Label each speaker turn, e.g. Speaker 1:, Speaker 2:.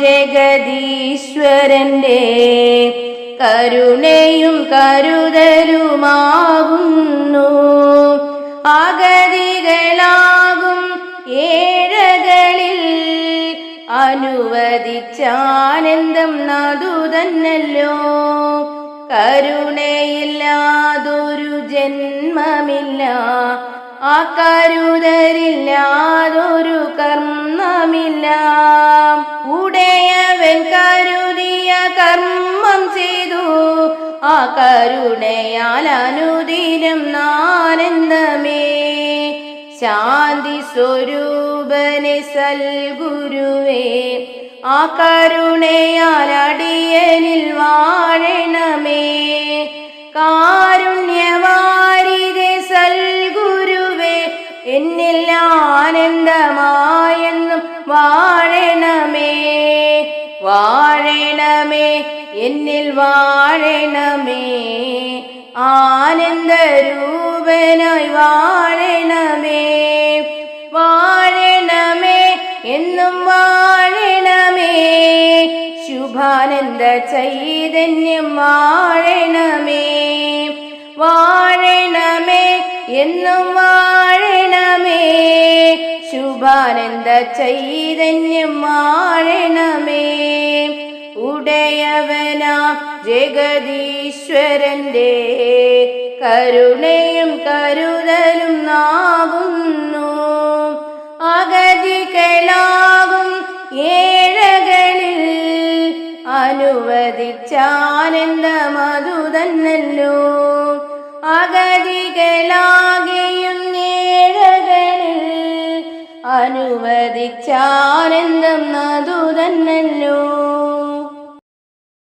Speaker 1: ജഗദീശ്വരന്റെ കരുണയും കരുതലുമാകുന്നു. അഗതികളാകും ഏഴകളിൽ അനുവദിച്ചാനന്ദം നദു തന്നല്ലോ കരുണയില്ലാതൊരു ജന്മമില്ല ആ കരുതരില്ലാതൊരു കർമ്മമില്ല. ഉടയവൻ കരുതിയ കർമ്മം ചെയ്തു. ആ കരുണയാൽ അനുദിനം നാനന്ദമേ. ശാന്തി സ്വരൂപനെ സൽഗുരുവേ. ആ കരുണയാൽ അടിയനിൽ വാഴണമേ. കാരുണ്യവാരിതെ ആനന്ദമായെന്നും വാഴണമേ വാഴണമേ എന്നിൽ വാഴണമേ. ആനന്ദരൂപനായി വാഴണമേ വാഴണമേ എന്നും വാഴണമേ. ശുഭാനന്ദ ചൈതന്യം വാഴണമേ വാഴണമേ എന്നും വാഴണമേ. ശുഭാനന്ദ ചൈതന്യം വാഴണമേ ഉടയവനാം ജഗദീശ്വരന്റെ കരുണയും കരുതലും നാകുന്നു. അഗതികളാകും ഏഴകളിൽ അനുവദിച്ചാനന്ദമതു തന്നല്ലോ. അഗതികളാകെയും നദു തന്നല്ലോ